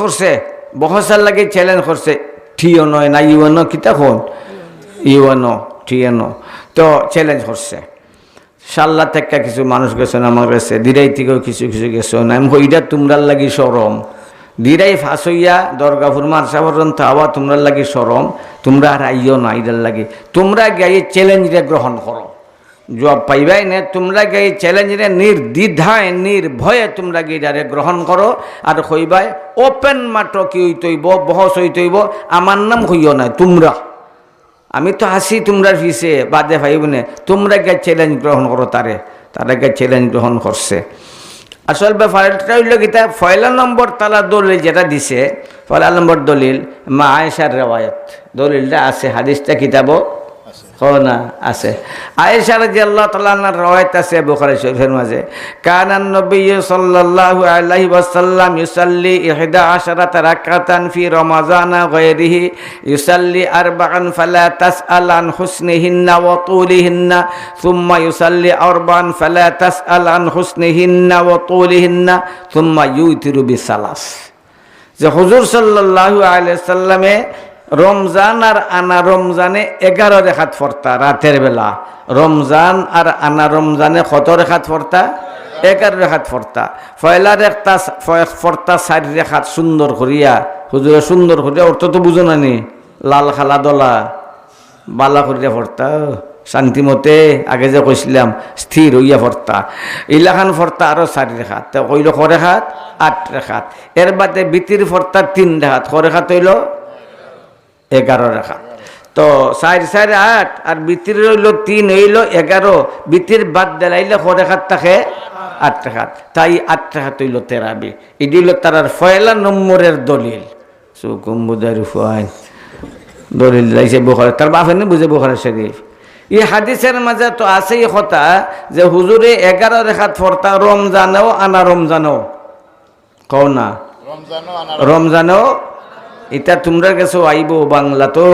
করছে, বহসার লাগে চ্যালেঞ্জ করছে। ঠিও নয় না ইউ ন কিতা কোন? ইউ ন ঠিও ন তো চ্যালেঞ্জ করছে। সাল্লা থেকে কিছু মানুষ গেছেন আমার কাছে। দিরাই থেকেও কিছু কিছু গেছেন আমি কইটা তোমরার লাগি সরম। দিরাই ফাঁস হইয়া দরগাপুর মারসা পর্যন্ত আবার তোমরার লাগি সরম। তোমরা আর আইও না ইদার লাগি। তোমরা গায়ে চ্যালেঞ্জরে গ্রহণ করো। জব পাইবাই না, তোমরা গায়ে চ্যালেঞ্জরে নির্দ্বিধায়, নির্ভয়ে তোমরা গিয়ে গ্রহণ করো। আর কইবাই ওপেন মাত্র কি হইতইব, বহস হইতইব, আমার নাম হইও না তোমরা। আমি তো হাসি তোমরা ফিসে, বাদে ভাইব নে তোমরা গে চ্যালেঞ্জ গ্রহণ করো তারে, তারা গে চ্যালেঞ্জ গ্রহণ করছে। আসল ব্যাপারটা হইল কি তা, পয়লা নম্বর তালা দলিল যেটা দিছে ফয়লা নম্বর দলিল মা আয়েশার রেওয়ায়ত। দলিলটা আছে, হাদিসটা, কিতাবও। না, আছে। আয়েশা রাজি আল্লাহ তালার রওয়ায়ত আছে কানান নবী সাল্লাল্লাহু আলাইহি ওয়াসাল্লাম ইউসাল্লি ইহদা আশারাতা রাকাতান ফি রমাজানা গায়রিহি, ইউসাল্লি আরবাআন ফালা তাসআল আন হুসনিহিন্না ওয়া তুলিহিন্না, সুম্মা ইউসাল্লি আরবাআন ফালা তাসআল আন হুসনিহিন্না ওয়া তুলিহিন্না, সুম্মা ইউতিরু বিসালাস। যে হুজুর সাল্লাল্লাহু আলাইহি সাল্লামে রমজান আর আনা রমজানে এগারো রেখাত ফরতা রাতের বেলা। রমজান আর আনা রমজানে কত রেখাত ফরতা? এগারো রেখাত ফরতা। ফয়লা রেখতা ফরতা চারি রেখাত সুন্দর করিয়া, হুজুরে সুন্দর করিয়া অর্থ তো বুঝো নানি লাল খালা দলা, বালা করিয়া ফরতা। শান্তিমতে আগে যে কইছিলাম, স্থির হইয়া ফরতা। ইলাখান ফরতা আরও চারি রেখাত। তো কইল খরেখাত আট রেখাত। এর বাদে বিতির ফরতা তিন রেখাত। খরেখাত হইল? এগারো রেখা। তো চার চার আট আর বিতির রইল তিন হইল এগারো বিতির বাদ দেলাইলে খরেখাত থাকে আট রেখাত তাই আট রেখাত হইল তেরাবি এটি হইল তার ফয়লা নম্বরের দলিল। সুকুম্বুদার ফুয়াইন দলিল লাইছে বুখারে তার বাপ এনে বুঝে বুখারে শরীফ ই হাদিসের মাঝে তো আছেই কথা যে হুজুরে এগারো রেখাত ফরতা রমজানেও আনা রমজানেও কও না? রমজানেও এটা তোমরা গেছো, আইব বাংলা তো।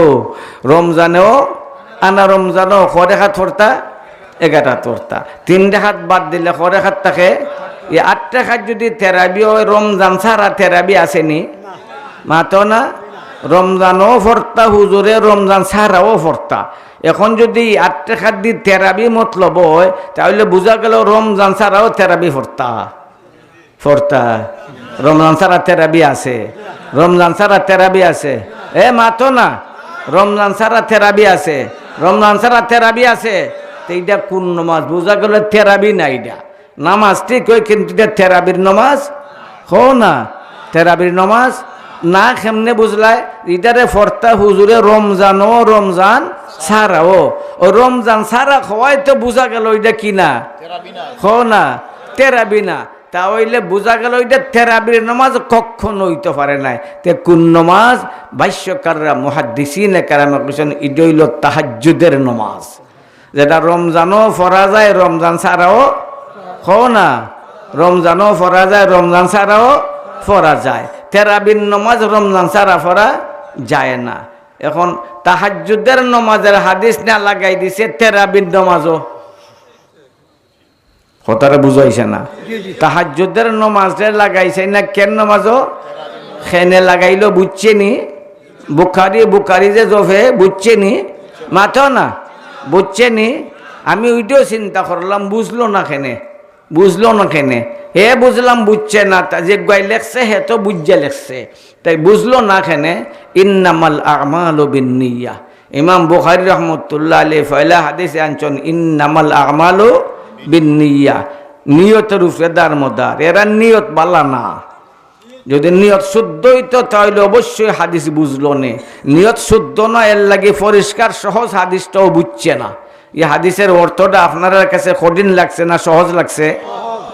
রমজানেও আনা রমজানও খরে হাত ফরতা এগারো ফরতা তিন হাত বাদ দিলে খরে থাকে এই আটটা হাত যদি থেরাবি হয় রমজান ছাড়া থেরাবি আসেনি মাতো না? রমজানও ফরতা হুজুরে রমজান ছাড়াও ফরতা এখন যদি আটটা হাত দি থেরাবি মতলব হয়, তাহলে বোঝা গেল রমজান ছাড়াও থেরাবি ফরতা ফরতা রমজান ছাড়া থেরাবি আছে। রমজান ছাড়া থেরাবি আছে। এ মাতো না। রমজান ছাড়া থেরাবি আছে। রমজান ছাড়া থেরাবি আছে। তো এইটা কোন নমাজ? বোঝা গেল থেরাবি না এইটা। নামাজ ঠিক হয় কিন্তু এটা থেরাবির নমাজ? হো না। থেরাবির নমাজ? না কেমনে বুঝলায়? ইটারে ফর্তা হুজুরে রমজানও রমজান ছাড়াও। ও রমজান ছাড়া খোয়াই তো বোঝা গেল ওইটা কি না? হো না। তেরাবি না। তা হইলে বোঝা গেল ওইটা থেরাবির নমাজ কখনো হইতে পারে নাই। তে কোন নমাজ? ভাষ্যকাররা মহাদিসিনে কারামে কৈছেন ইটা হইল তাহাজ্জুদের নমাজ। যেটা রমজানও ফরা যায়, রমজান ছাড়াও হো না। রমজানও ফরা যায়, রমজান ছাড়াও ফরা যায়। থেরাবির নমাজ রমজান ছাড়া ফরা যায় না। এখন তাহাজ্জুদের নমাজের হাদিস না লাগাই দিছে থেরাবির নমাজও। কথাটা বুঝাইছে না। তাহাজ্জুদের নমাজে লাগাইছে না কেন নমাজও? খেনে লাগাইলো বুঝছে নি? বুখারি বুখারি যে জফে বুঝছে নি? মাথো না? বুঝছে নি? আমি ওইটাও চিন্তা করলাম বুঝলো না খেনে? বুঝলো না খেনে? হে বুঝলাম বুঝছে না। তা যে গাই লেখছে হে তো বুঝছে লেখছে। তাই বুঝলো না খেনে? ইন্নামাল আমাল বিনিয়া ইমাম বুখারি রহমতুল্লাহ আলী ফয়লা হাদিসে আনছন ইন্নামাল আমালু বিনিয়া নিয়তের উপরে দারমদার এরা নিয়ত বালা না। যদি নিয়ত শুদ্ধ হইতো তাহলে অবশ্যই হাদিস বুঝলো নে। নিয়ত শুদ্ধ না, এর লাগে পরিষ্কার, সহজ হাদিসটাও বুঝছে না। এই হাদিসের অর্থটা আপনার কাছে কঠিন লাগছে না, সহজ লাগছে?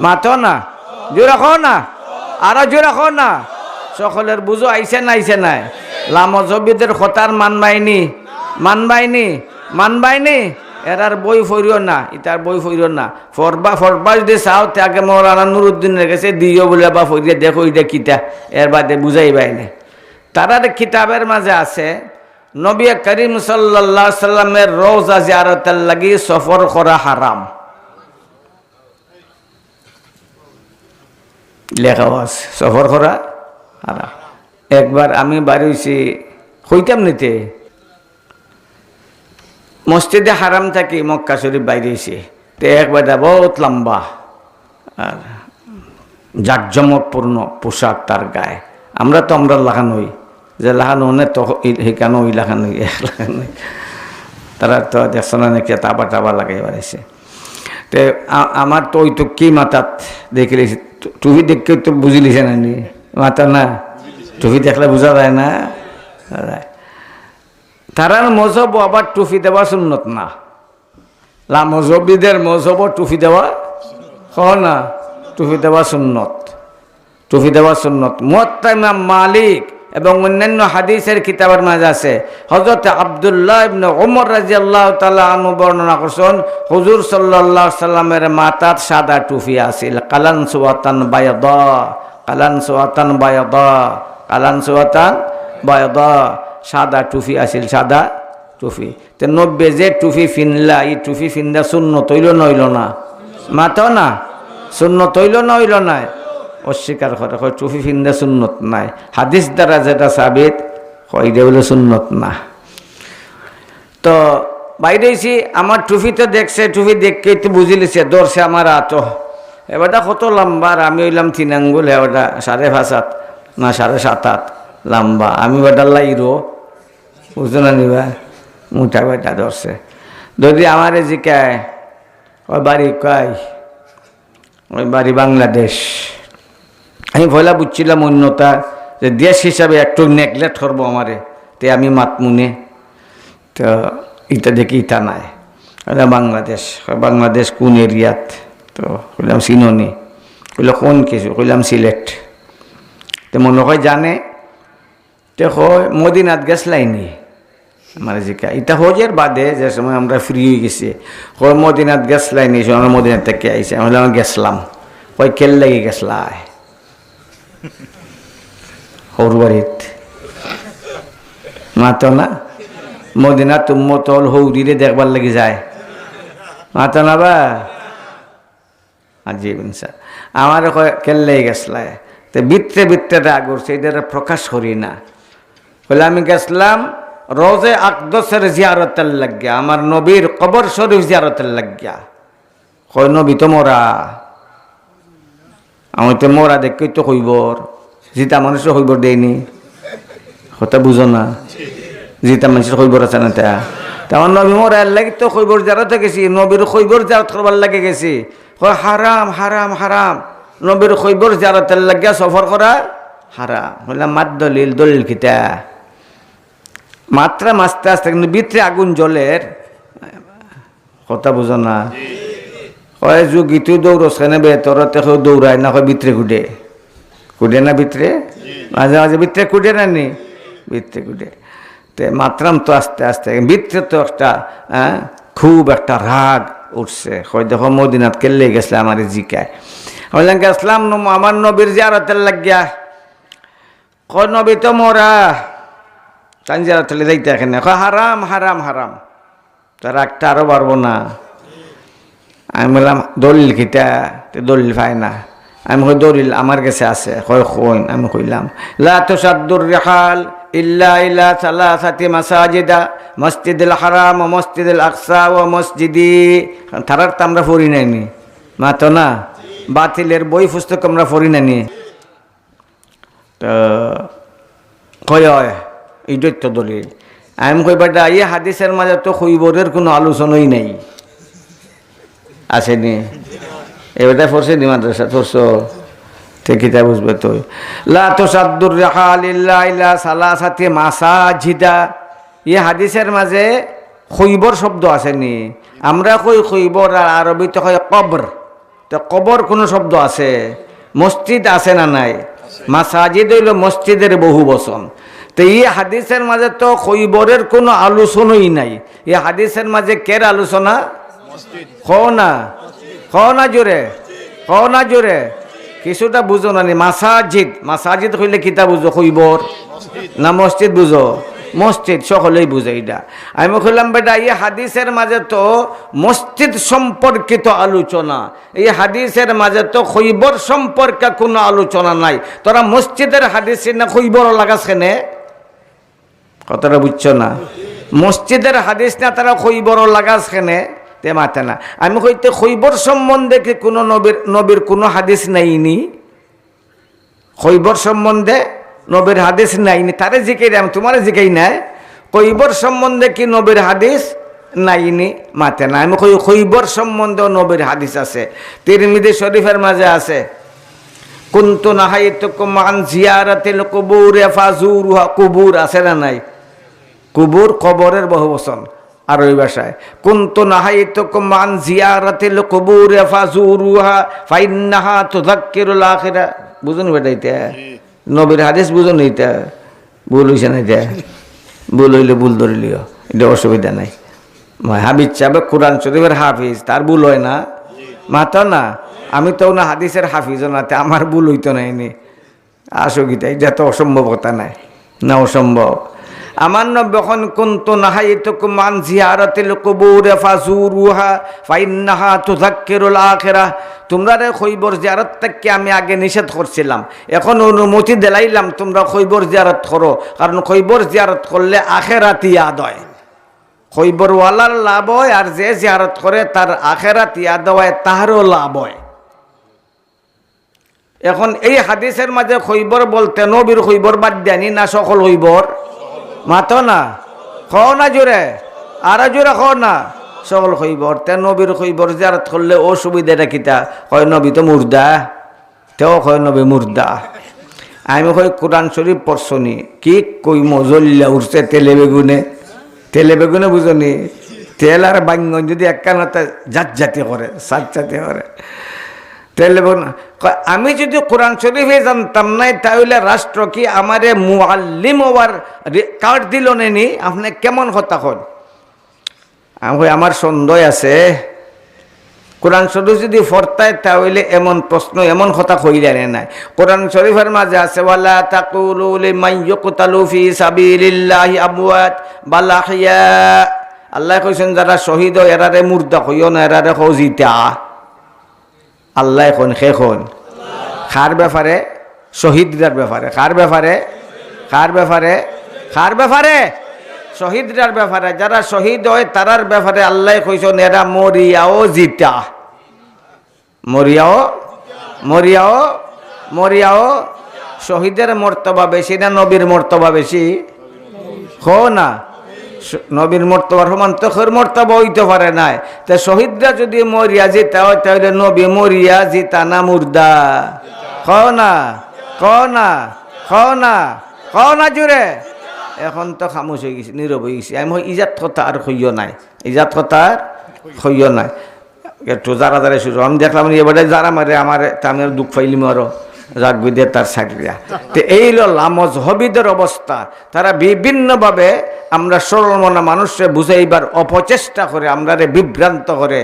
মাতো না? জোর রাখো না? আরও জোর রাখো না? সকলের বুঝো আইছে না আইছে নাই। লামজবিদের খতার মানবাইনি মানবাইনি মানবাইনি এরার বই ফইরিও না ইতার বই ফইরিও না। ফরবা ফরবা যদি চাও তাকে মৌলানা নুরুদ্দিনের কাছে দিও বলে, বা ফইরিয়ে দেখো এটা কিতা। এর বাদে বুঝাই বাইনে তারার কিতাবের মাঝে আছে, নবী করিম সাল্লাহ সাল্লামের রোজা জিয়ারতের লাগি সফর করা হারাম। লেখাও আছে, সফর করা হারাম। একবার আমি বাড়ি হইতাম নিতে? মসজিদে হারাম থাকি মক্কা শরীফ বাইরে হয়েছে তো একবার বহুত লম্বা। আর জাকজমকপূর্ণ পোশাক তার গায়ে। আমরা তো আমরা লাগানোই যে লাগানো নে তো সেখানে ওই লাগানোই এক লাগানোই তারা তো দেখছ না নাকি তাবা টাবা লাগাই বাড়াইছে তে আমার তো ওই তো কি মাথাত দেখে লিছি টুপি দেখে তো বুঝি লিছে না? মাথা না? টুপি দেখলে বোঝা যায় না। তারার মজহব আবার টুপি দেওয়া সুন্নত না। লা মজহবিদের মজহব টুপি দেওয়া হ না। টুপি দেওয়া সুন্নত। টুপি দেওয়া সুন্নত। মুয়াত্তা ইমাম মালিক এবং অন্যান্য হাদিসের কিতাবের মাঝে আছে। হজরত আবদুল্লাহ ইবনে ওমর রাজিয়াল্লাহ তাআলা আনহু বর্ণনা করছেন, হুজুর সাল্লাল্লাহু সাল্লামের মাথাত সাদা টুপি আছিল কালান সুওয়াতান বায়দা, কালান সুওয়াতান বায়দা, কালান সুওয়াতান বায়দা। সাদা টুফি আছিল, সাদা টুপি তে নব্বে যে টুফি ফিনলা, এই টুপি ফিন্দা শূন্য তৈল নইল না? মাতাও না? শূন্য তৈল নইল হইল না? অস্বীকার করে, কয় টুপি ফিন্দা শূন্যত নাই। হাদিস দ্বারা যেটা সাবিত, কয় এটা হলো শূন্যত না। তো বাইরে এসি আমার টুপি তো দেখছে টুপি দেখকে তো বুঝি লিছে দৌড়ছে আমার আত। এবারটা কত লম্বা আমি হইলাম তিন আঙ্গুল এবারটা সাড়ে পাঁচ না সাড়ে সাত হাত লম্বা। আমি বেটা লাইরো। বুঝতো না নিবা মুঠা বেটা ধরছে। যদি আমারে জিকায়, ওই বাড়ি কয়, ওই বাড়ি বাংলাদেশ। আমি ভয়লা বুঝছিলাম অন্যতা, যে দেশ হিসাবে একটু নেগলেক্ট করব আমারে, তে আমি মাতমুনে। তো ইটা দেখি ইটা নাই। বাংলাদেশ বাংলাদেশ কোন এরিয়াত? তো কইলাম চিননি। কইল কোন কিছু? কইলাম সিলেট তো মনে হয় জানে, তে হয় মদিনাত গেছলাইনি। আমার জিকা এটা হজের বাদে যে সময় আমরা ফ্রি হয়ে গেছি। হয় মদিনাত গেছলাইনি সে আমরা মদিনাত থেকে আইসি আমি বললাম গেছলাম। কই কেল লাগি গেছলাই? বাড়িত। মাতো না মদিনা তুম্ম তল হৌরিরে দেখবার লাগি যায়। মাতো না বা? আজি বিনসা আমার কেল্লাই গেছলাই? তো বিত্রে বিত্রে রাগ করছে এটা প্রকাশ করি না। বলে আমি গেছলাম রোজে আকদসের জিয়ারতের লাগিয়া, আমার নবীর কবর শরীফ জিয়ারতের লাগিয়া। কয়, নবী, তো মরা। আমি তো মরা দেখি তো হইবর। জিতা মানুষের হইবর দেয়নি কথা বুঝো না। জিতা মানুষের হইবর আছে না তা? তেমন নবী মরা লাগি তো হইবর জারাতে গেছি। নবীর হইবর জারাত করবার লাগে গেছি। কয়, হারাম হারাম হারাম। নবীর হইবর জারাতের লাগিয়া সফর করা হারাম। বললাম মাত দলিল দলিল কিতা? মাত্রা মাসতে আসতে কিন্তু ভিতরে আগুন জলের কথা বুঝো না। হয় যুগি তুই দৌড়স কেন বে তোর তেও দৌড়ায় না হয় ভিতরে কুটে কুটে না ভিতরে মাঝে মাঝে ভিতরে কুটে না নি? ভিতরে কুটে তে মাত্রাম তো আস্তে আস্তে ভিতরে তো একটা হ্যাঁ, খুব একটা রাগ উঠছে। হয় দেখো মদিনাত কেলে গেছে আমার জিকায় বললাম গেছিলাম আমার নবীর জিয়ারতের লাগিয়া। কয় নবী তো মোরা তাই জিয়ারতলে যাইতে এখানে কয়, হারাম হারাম হারাম। তো রাগটা আরও পারব না। আমি বললাম, দলিল তো দলিল পাই না। আমি কই, দলিল আমার কাছে আছে। কয়, কইন। আমি কইলাম, লা তুসাদ্দুর রিহাল ইল্লা ইলা সালাসাতি মাসাজিদা, মসজিদুল হারাম ও মসজিদুল আকসা ও মসজিদি। তারার তো আমরা পড়ি নাইনি মাতো না? বাতিলের বই পুস্তক আমরা পড়ি নাইনি তো কয় এইটাই তো দলিল। আমি কই বেটা এই হাদিসের মাঝে তো খৈবরের কোনো আলোচনাই নাই। আসেনি? এবারটা পড়ছে নি মাদ্রাসা? পড়ছো? কিতা বুঝবে তো। লা তো সাদ্দুর রেখাল ইল্লা ইল্লা সালা সাথে মাসা ঝিদা এই হাদিসের মাঝে খৈবর শব্দ আসেনি। আমরা কই খৈবর আর আরবিতে হয় কবর। তো কবর কোনো শব্দ আছে? মসজিদ আছে না নাই? মাসাজিদ হইল মসজিদের বহু বচন তো এই হাদিসের মাঝে তো খৈবরের কোনো আলোচনাই নাই। এই হাদিসের মাঝে কের আলোচনা? কও না। কও না জোরে। কও না জোরে। কিছুটা বুঝো না নি। মাসাজিদ। মাসাজিদ হইলে কিতা বুঝো? খৈবর। না মসজিদ বুঝো? মসজিদ, সকলেই বুঝে এটা আমি বললাম বেটা, এই হাদিসের মাঝে তো মসজিদ সম্পর্কিত আলোচনা। এই হাদিসের মাঝে তো খৈবর সম্পর্কে কোনো আলোচনা নাই। তোরা মসজিদের হাদিস না খৈবর লাগাছেনে কথাটা বুঝছ না? মসজিদের হাদিস না তারা খৈবর লাগাছেনে তে মাতে না। আমি কইতে খৈবর সম্বন্ধে কি কোনো নবীর নবীর কোনো হাদিস নাইনি? খৈবর সম্বন্ধে নবীর হাদিস নাইনি। তারে জিকাই আমি, তোমার জিকাই নাই। কৈবর সম্বন্ধে কি নবীর হাদিস নাইনি? মাতে না। আমি কই খৈবর সম্বন্ধেও নবীর হাদিস আছে। তিরমিদি শরীফের মাঝে আছে, কুন্তু নাহাইতুকুম আন জিয়ারাতিল কুবুর, ফাজুরুহা কুবুর আছে না নাই? কুবুর কবরের বহু বচন, আর ওই ভাষায়, কুন্তু নাহাইতুকুম আন জিয়ারাতিল কুবুর ফাজুরুহা, ফাইন্নাহা তুযাক্কিরুল আখিরা বুঝুন বেটা এটা নবীর হাদিস বুঝুন এটা ভুল হইছে না এটা ভুল হইলে ভুল ধরিলিও, এটা অসুবিধা নাই। হাবিজ সাহেব কোরআন শরীফের হাফিজ, তার ভুল হয় না। মাতো না, আমি তো না হাদিসের হাফিজ না আমার ভুল হইতো না এনে আসুকিতা এটা তো অসম্ভবতা নাই, না অসম্ভব। আমার নব্যখন কুন্তু নাহাইতুকুম আন জিয়ারাতিল কুবুর ফাজুরুহা ফাইন্নাহা তুযাক্কিরুল আখিরাহ। তোমরা রে খৈবর জিয়ারত থেকে আমি আগে নিষেধ করছিলাম। এখন অনুমতি দিলাইলাম, তোমরা খৈবর জিয়ারত করো। কারণ খৈবর জিয়ারত করলে আখেরাতি ইয়াদ হয়। খৈবরওয়ালার লাভ হয় আর যে জিয়ারত করে তার আখেরাত ইয়াদ হয়, তাহারও লাভ হয়। এখন এই হাদিসের মাঝে খৈবর বলতে নবীর খৈবর বাদ দেয়নি, না সকল খৈবর? মাতো না, খাও না জোরে, আর জোরে খাও না। সকল খৈবর, তে নবীর খৈবর জিয়ারত করলে অসুবিধাটা কিতা হয় নবী তো মুর্দা, তেও কয় নবী মুর্দা। আমি কই কোরআন শরীফ পড়ছনি কি কই মজল্লা উঠছে তেলে বেগুনে? তেলে বেগুনে বুঝনি তেল আর বাঙ্গন যদি একখানাতে জাত জাতি করে, সাত জাতি করে। কয়, আমি যদি কোরআন শরীফে জানতাম নাই তাহলে রাষ্ট্র কি আমারে মুআল্লিম হওয়ার রে- কার্ড দিল নেনি আপনি কেমন কথা কই, আমার সন্দেহ আছে। কোরআন শরীফ যদি ফরতায় তাহলে এমন প্রশ্ন এমন কথা কইলেন নাই। কোরআন শরীফের মাঝে আছে ওয়ালা তাকুলু লিমান ইয়ুকতালু ফি সাবিলিল্লাহি আমওয়াত বাল আহইয়া আল্লাহ কইছেন যারা শহীদ এরারে মুর্দা কইও না এরারে খজিতা আল্লাহ এখন শেখন খার ব্যাপারে? শহীদরার ব্যাপারে। কার ব্যাপারে? কার ব্যাপারে? কার ব্যাপারে? শহীদরার ব্যাপারে। যারা শহীদ হয়, তারার ব্যাপারে আল্লাহ কইছেন, এরা মরিয়াও জিতা। মরিয়াও? মরিয়াও? মরিয়াও? শহীদের মর্তবা বেশি না নবীর মর্তবা বেশি? হো না। নবীর মর্তবার সমান তো মর্তবা হইতে পারে নাই। তা শহীদরা যদি মরিয়া জিতা হয়, তাহলে নবী মরিয়া জিতা না মুর্দা? কও না কও না কও না কও না জুড়ে। এখন তো খামোশ হয়ে গেছে, নীরব হয়ে গেছে। আমি ইজাত কথা আর হইয় নাই। ইজাত কথা আর হইয় নাই। একটু যারা যারা শুরু আমি দেখলাম এবারে যারা মারে, আমার তা আমি দুঃখ পাইলিম আরও যাক বিদে তার সাকরিয়া তো এই লামজ হবিদের অবস্থা। তারা বিভিন্নভাবে আমরা সরল মনা মানুষকে বুঝাইবার অপচেষ্টা করে আমরা বিভ্রান্ত করে।